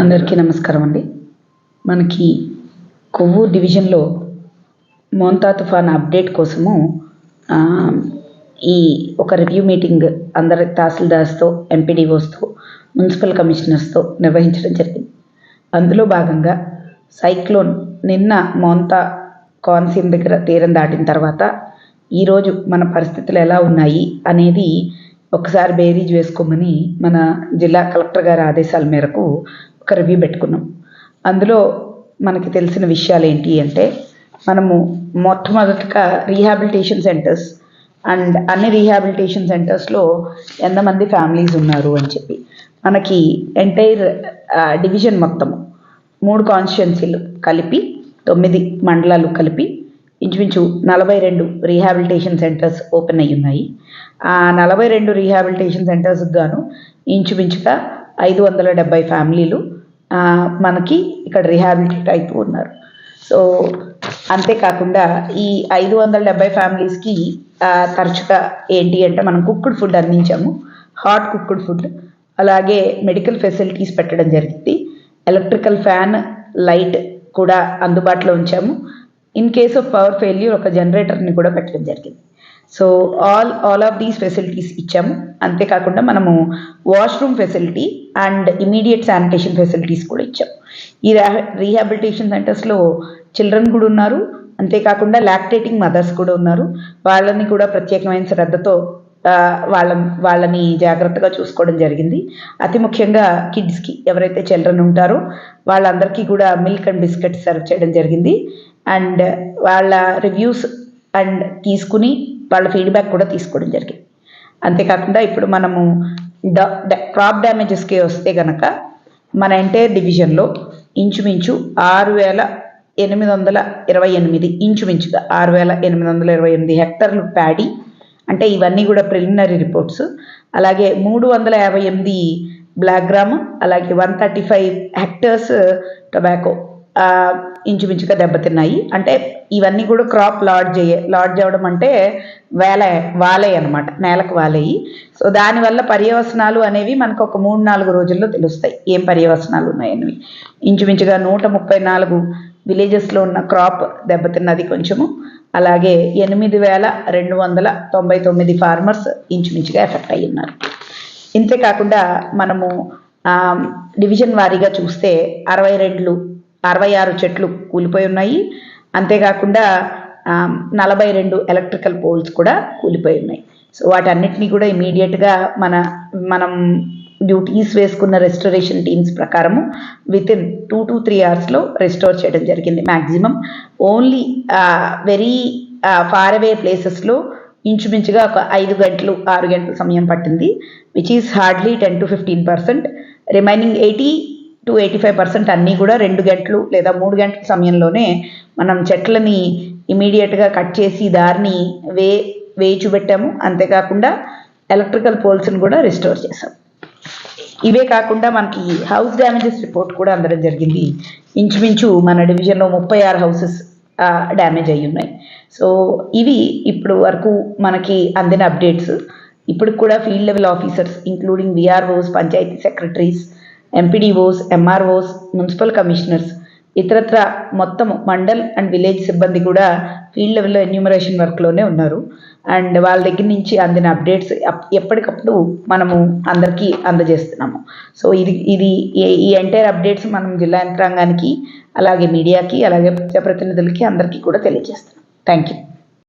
అందరికీ నమస్కారం అండి. మనకి కొవ్వూరు డివిజన్లో మోంతా తుఫాన్ అప్డేట్ కోసము ఈ ఒక రివ్యూ మీటింగ్ అందరి తహసీల్దార్స్తో ఎంపీడీఓస్తో మున్సిపల్ కమిషనర్స్తో నిర్వహించడం జరిగింది. అందులో భాగంగా సైక్లోన్ నిన్న మోంతా కోనసీమ దగ్గర తీరం దాటిన తర్వాత ఈరోజు మన పరిస్థితులు ఎలా ఉన్నాయి అనేది ఒకసారి బేరీజ్ వేసుకోమని మన జిల్లా కలెక్టర్ గారి ఆదేశాల మేరకు ఒక రివ్యూ పెట్టుకున్నాం. అందులో మనకి తెలిసిన విషయాలు ఏంటి అంటే మనము మొట్టమొదటిగా రీహాబిలిటేషన్ సెంటర్స్ అండ్ అన్ని రీహాబిలిటేషన్ సెంటర్స్లో ఎంతమంది ఫ్యామిలీస్ ఉన్నారు అని చెప్పి. మనకి ఎంటైర్ డివిజన్ మొత్తము మూడు కాన్స్టిట్యున్సీలు కలిపి తొమ్మిది మండలాలు కలిపి ఇంచుమించు నలభై రెండు రీహాబిలిటేషన్ సెంటర్స్ ఓపెన్ అయ్యి ఉన్నాయి. ఆ నలభై రెండు రీహాబిలిటేషన్ సెంటర్స్కి గాను ఇంచుమించుగా ఐదు వందల డెబ్బై ఫ్యామిలీలు మనకి ఇక్కడ రిహాబిలిటేట్ అవుతూ ఉన్నారు. సో అంతేకాకుండా ఈ ఐదు వందల డెబ్బై ఫ్యామిలీస్కి తరచుగా ఏంటి అంటే మనం కుక్డ్ ఫుడ్ అందించాము. హాట్ కుక్డ్ ఫుడ్ అలాగే మెడికల్ ఫెసిలిటీస్ పెట్టడం జరిగింది. ఎలక్ట్రికల్ ఫ్యాన్ లైట్ కూడా అందుబాటులో ఉంచాము. In case of power failure ఒక జనరేటర్ని కూడా పెట్టడం జరిగింది. So all all of these facilities ఇచ్చాము. అంతేకాకుండా మనము washroom facility and immediate sanitation facilities కూడా ఇచ్చాం. ఈ రీహాబిలిటేషన్ సెంటర్స్లో చిల్డ్రన్ కూడా ఉన్నారు. అంతేకాకుండా లాక్టేటింగ్ మదర్స్ కూడా ఉన్నారు. వాళ్ళని కూడా ప్రత్యేకమైన శ్రద్ధతో వాళ్ళ వాళ్ళని జాగ్రత్తగా చూసుకోవడం జరిగింది. అతి ముఖ్యంగా కిడ్స్కి ఎవరైతే చిల్డ్రన్ ఉంటారో వాళ్ళందరికీ కూడా మిల్క్ అండ్ బిస్కెట్స్ సర్వ్ చేయడం జరిగింది. అండ్ వాళ్ళ రివ్యూస్ అండ్ తీసుకుని వాళ్ళ ఫీడ్బ్యాక్ కూడా తీసుకోవడం జరిగింది. అంతేకాకుండా ఇప్పుడు మనము క్రాప్ డ్యామేజెస్కి వస్తే కనుక మన ఎంటైర్ డివిజన్లో ఇంచుమించు ఆరు వేల ఎనిమిది వందల ఇరవై ఎనిమిది ఇంచుమించుగా ఆరు వేల ఎనిమిది వందల ఇరవై ఎనిమిది హెక్టర్లు ప్యాడీ. అంటే ఇవన్నీ కూడా ప్రిలిమినరీ రిపోర్ట్స్ అలాగే మూడు వందల యాభై ఎనిమిది బ్లాక్ గ్రామ్ అలాగే one thirty five hectares tobacco ఇంచుమించుగా దెబ్బతిన్నాయి. అంటే ఇవన్నీ కూడా క్రాప్ లాడ్జ్ అయ్యే లాడ్జ్ అవ్వడం అంటే వేల వాలే అనమాట నేలకు వాలేయి. సో దానివల్ల పర్యవసనాలు అనేవి మనకు ఒక మూడు నాలుగు రోజుల్లో తెలుస్తాయి. ఏం పర్యవసనాలు ఉన్నాయని ఇంచుమించుగా నూట ముప్పై నాలుగు విలేజెస్లో ఉన్న క్రాప్ దెబ్బతిన్నది కొంచెము. అలాగే ఎనిమిది వేల రెండు వందల తొంభై తొమ్మిది ఫార్మర్స్ ఇంచుమించుగా ఎఫెక్ట్ అయ్యి ఉన్నారు. ఇంతేకాకుండా మనము డివిజన్ వారీగా చూస్తే అరవై రెండు అరవై ఆరు చెట్లు కూలిపోయి ఉన్నాయి. అంతేకాకుండా నలభై రెండు ఎలక్ట్రికల్ పోల్స్ కూడా కూలిపోయి ఉన్నాయి. సో వాటన్నిటిని కూడా ఇమీడియట్గా మన మనం డ్యూటీస్ వేసుకున్న రెస్టరేషన్ టీమ్స్ ప్రకారము within two to three అవర్స్లో రెస్టోర్ చేయడం జరిగింది. Maximum only very far away ప్లేసెస్లో ఇంచుమించుగా ఒక ఐదు గంటలు ఆరు గంటల సమయం పట్టింది which is hardly ten to fifteen percent remaining eighty to eighty five percent అన్నీ కూడా రెండు గంటలు లేదా మూడు గంటల సమయంలోనే మనం చెట్లని ఇమీడియట్గా కట్ చేసి దారిని వే వేయి అంతేకాకుండా ఎలక్ట్రికల్ పోల్స్ని కూడా రిస్టోర్ చేసాం ఇవే కాకుండా మనకి హౌస్ డ్యామేజెస్ రిపోర్ట్ కూడా అందడం జరిగింది. ఇంచుమించు మన డివిజన్లో ముప్పై ఆరు హౌసెస్ డ్యామేజ్ అయి ఉన్నాయి. సో ఇవి ఇప్పుడు వరకు మనకి అందిన అప్డేట్స్ ఇప్పుడు కూడా field level officers including VROs panchayat secretaries MPDOs MROs municipal commissioners ఇతరత్ర మొత్తం మండల్ అండ్ విలేజ్ సిబ్బంది కూడా ఫీల్డ్ లెవెల్లో ఎన్యూమరేషన్ వర్క్లోనే ఉన్నారు. అండ్ వాళ్ళ దగ్గర నుంచి అందిన అప్డేట్స్ ఎప్పటికప్పుడు మనము అందరికీ అందజేస్తున్నాము. సో ఇది ఇది ఈ- ఎంటైర్ అప్డేట్స్ మనం జిల్లా యంత్రాంగానికి అలాగే మీడియాకి అలాగే ప్రజాప్రతినిధులకి అందరికీ కూడా తెలియజేస్తున్నాం. Thank you